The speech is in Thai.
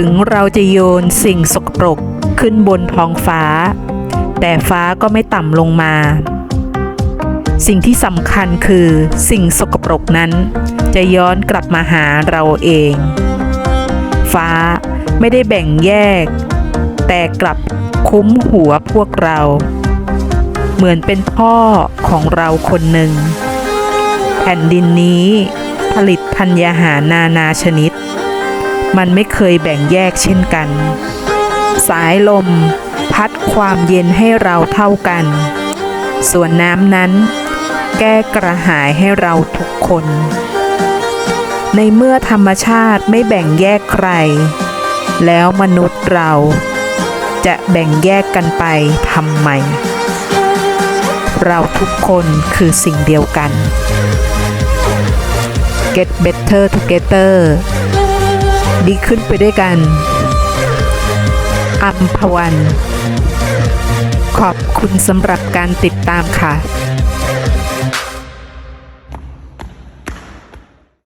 ถึงเราจะโยนสิ่งสกปรกขึ้นบนท้องฟ้า แต่ฟ้าก็ไม่ต่ำลงมา สิ่งที่สำคัญคือสิ่งสกปรกนั้น จะย้อนกลับมาหาเราเอง ฟ้าไม่ได้แบ่งแยก แต่กลับคุ้มหัวพวกเรา เหมือนเป็นพ่อของเราคนหนึ่ง แผ่นดินนี้ผลิตธัญญาหารนานาชนิด มันไม่เคยแบ่งแยกเช่นกัน สายลม พัดความเย็นให้เราเท่ากัน ส่วนน้ำนั้น แก้กระหายให้เราทุกคน ในเมื่อธรรมชาติไม่แบ่งแยกใคร แล้วมนุษย์เราจะแบ่งแยกกันไปทำไม เราทุกคนคือสิ่งเดียวกัน Get better together ดีขึ้นไปด้วยกัน อัมพวัน ขอบคุณสำหรับการติดตามค่ะ